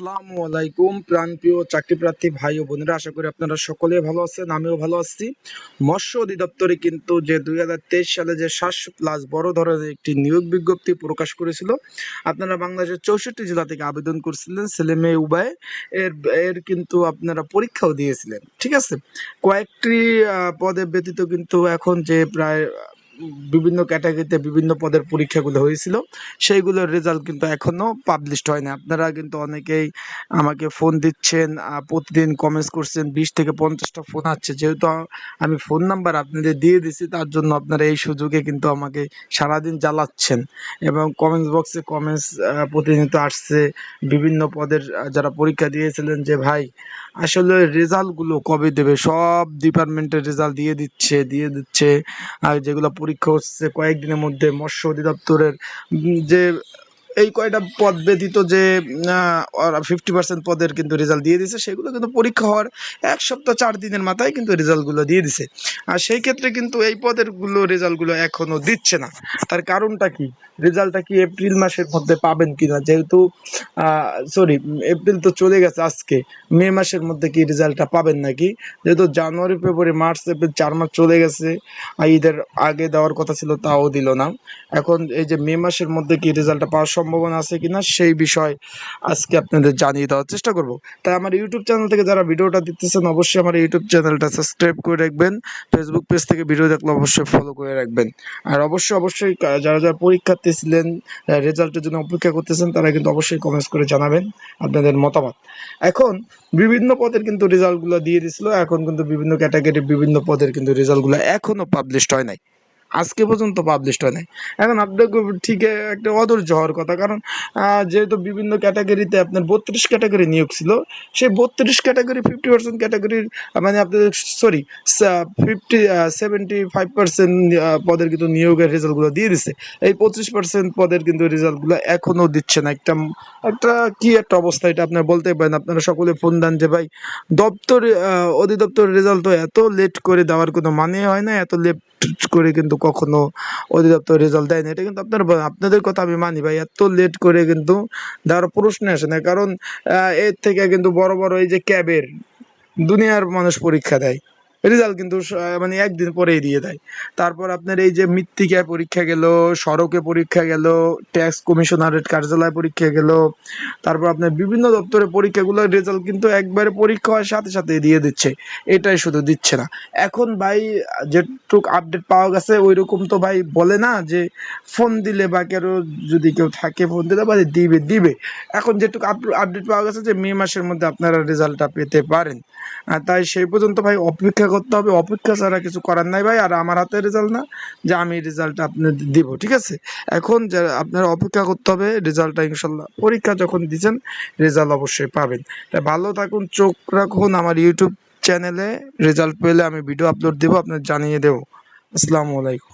আসসালামু আলাইকুম, প্রাণপ্রিয় চাকরি প্রার্থী ভাই ও বোনেরা, আশা করি আপনারা সকলে ভালো আছেন, আমিও ভালো আছি। মৎস্য অধিদপ্তরে কিন্তু যে দুই হাজার তেইশ সালে যে সাতশো প্লাস বড় ধরনের একটি নিয়োগ বিজ্ঞপ্তি প্রকাশ করেছিল, আপনারা বাংলাদেশের চৌষট্টি জেলা থেকে আবেদন করছিলেন, ছেলে মেয়ে উভয়। এর এর কিন্তু আপনারা পরীক্ষাও দিয়েছিলেন, ঠিক আছে? কয়েকটি পদে ব্যতীত কিন্তু এখন যে প্রায় বিভিন্ন ক্যাটাগরিতে বিভিন্ন পদের পরীক্ষাগুলো হয়েছিল। সেইগুলোর রেজাল্ট কিন্তু এখনও পাবলিশড হয় না আপনারা কিন্তু অনেকেই আমাকে ফোন দিচ্ছেন প্রতিদিন কমেন্টস করছেন, বিশ থেকে পঞ্চাশটা ফোন আসছে। যেহেতু আমি ফোন নাম্বার আপনাদের দিয়ে দিছি, তার জন্য আপনারা এই সুযোগে কিন্তু আমাকে সারাদিন জ্বালাচ্ছেন। এবং কমেন্টস বক্সে কমেন্টস প্রতিনিয়ত আসছে। বিভিন্ন পদের যারা পরীক্ষা দিয়েছিলেন যে, ভাই, আসলে রেজাল্টগুলো কবে দেবে? সব ডিপার্টমেন্টের রেজাল্ট দিয়ে দিচ্ছে দিয়ে দিচ্ছে। আর যেগুলো পরীক্ষা হচ্ছে কয়েকদিনের মধ্যে মৎস্য অধিদপ্তরের যে এই কয়টা পদ ব্যতীত যে ফিফটি পার্সেন্ট পদের কিন্তু রেজাল্ট দিয়ে দিছে সেগুলো কিন্তু পরীক্ষা হওয়ার এক সপ্তাহ চার দিনের মাথায় কিন্তু রেজাল্টগুলো দিয়ে দিছে আর সেই ক্ষেত্রে কিন্তু এই পদেরগুলো রেজাল্টগুলো এখনও দিচ্ছে না। তার কারণটা কি? রেজাল্টটা কি এপ্রিল মাসের মধ্যে পাবেন কি না যেহেতু সরি এপ্রিল তো চলে গেছে আজকে। মে মাসের মধ্যে কি রেজাল্টটা পাবেন নাকি? যেহেতু জানুয়ারি, ফেব্রুয়ারি, মার্চ, এপ্রিল চার মাস চলে গেছে, আর ঈদের আগে দেওয়ার কথা ছিল, তাও দিল না। এখন এই যে মে মাসের মধ্যে কি রেজাল্টটা পাওয়ার সম্ভাবনা আছে কিনা সেই বিষয় আজকে আপনাদের জানিয়ে দেওয়ার চেষ্টা করব। তাই আমার ইউটিউব চ্যানেল থেকে যারা ভিডিওটা দেখতেছেন, অবশ্যই আমার ইউটিউব চ্যানেলটা সাবস্ক্রাইব করে রাখবেন। ফেসবুক পেজ থেকে ভিডিও দেখলে অবশ্যই ফলো করে রাখবেন। আর অবশ্যই অবশ্যই যারা যারা পরীক্ষার্থী ছিলেন রেজাল্টের জন্য অপেক্ষা করতেছেন, তারা কিন্তু অবশ্যই কমেন্টস করে জানাবেন আপনাদের মতামত। এখন, বিভিন্ন পদের কিন্তু রেজাল্টগুলো দিয়ে দিছিল। এখন কিন্তু বিভিন্ন ক্যাটাগরির বিভিন্ন পদের কিন্তু রেজাল্টগুলো এখনও পাবলিশড হয় নাই। আজকে পর্যন্ত পাবলিশড হয় নাই এখন আপনাকে ঠিক একটা অধৈর্য হওয়ার কথা কারণ যেহেতু বিভিন্ন ক্যাটাগরিতে আপনার বত্রিশ ক্যাটাগরি নিয়োগ ছিল সেই বত্রিশ ক্যাটাগরি ফিফটি পার্সেন্ট ক্যাটাগরির মানে আপনাদের sorry fifty seventy five percent পদের কিন্তু নিয়োগের রেজাল্টগুলো দিয়ে দিছে। এই পঁচিশ পার্সেন্ট পদের কিন্তু রেজাল্টগুলো এখনও দিচ্ছে না। একটা একটা কি একটা অবস্থা এটা আপনার বলতে পারেন। আপনারা সকলে ফোন দেন যে ভাই দপ্তর আহ, অধিদপ্তরের রেজাল্ট তো এত লেট করে দেওয়ার কোনো মানে হয় না এত লেট করে কিন্তু কখনো অধিদপ্তর রেজাল্ট দেয় না এটা কিন্তু আপনার আপনাদের কথা আমি মানি ভাই, এত লেট করে কিন্তু দেওয়ার প্রশ্ন আসে না, কারণ এর থেকে কিন্তু বড় বড় এই যে ক্যাবের, দুনিয়ার মানুষ পরীক্ষা দেয়। রেজাল্ট কিন্তু মানে একদিন পরেই দিয়ে দেয়। তারপর আপনার এই যে মৃত্তিকায় পরীক্ষা গেল, সড়কে পরীক্ষা গেল, ট্যাক্স কমিশনারের কার্যালয় পরীক্ষা গেল, তারপর আপনার বিভিন্ন দপ্তরে পরীক্ষাগুলোর রেজাল্ট কিন্তু একবারে পরীক্ষা হওয়ার সাথে সাথে দিয়ে দিচ্ছে। এটাই শুধু দিচ্ছে না। এখন ভাই, যেটুক আপডেট পাওয়া গেছে ওই রকম তো ভাই বলে না যে, ফোন দিলে বা কেউ যদি কেউ থাকে ফোন দিলে বা দিবে দিবে। এখন যেটুকু আপডেট পাওয়া গেছে যে, মে মাসের মধ্যে আপনারা রেজাল্টটা পেতে পারেন। তাই সেই পর্যন্ত ভাই অপেক্ষা করতে হবে, অপেক্ষা ছাড়া কিছু করার নাই ভাই, আর আমার হাতে রেজাল্ট না, যে আমি রেজাল্টটা আপনি দিব, ঠিক আছে? এখন যা আপনারা অপেক্ষা করতে হবে রেজাল্টটা ইনশাল্লাহ। পরীক্ষা যখন দিচ্ছেন রেজাল্ট অবশ্যই পাবেন। তাই ভালো থাকুন, চোখ রাখুন আমার ইউটিউব চ্যানেলে রেজাল্ট পেলে আমি ভিডিও আপলোড দেবো, আপনার জানিয়ে দেবো। আসসালামু আলাইকুম।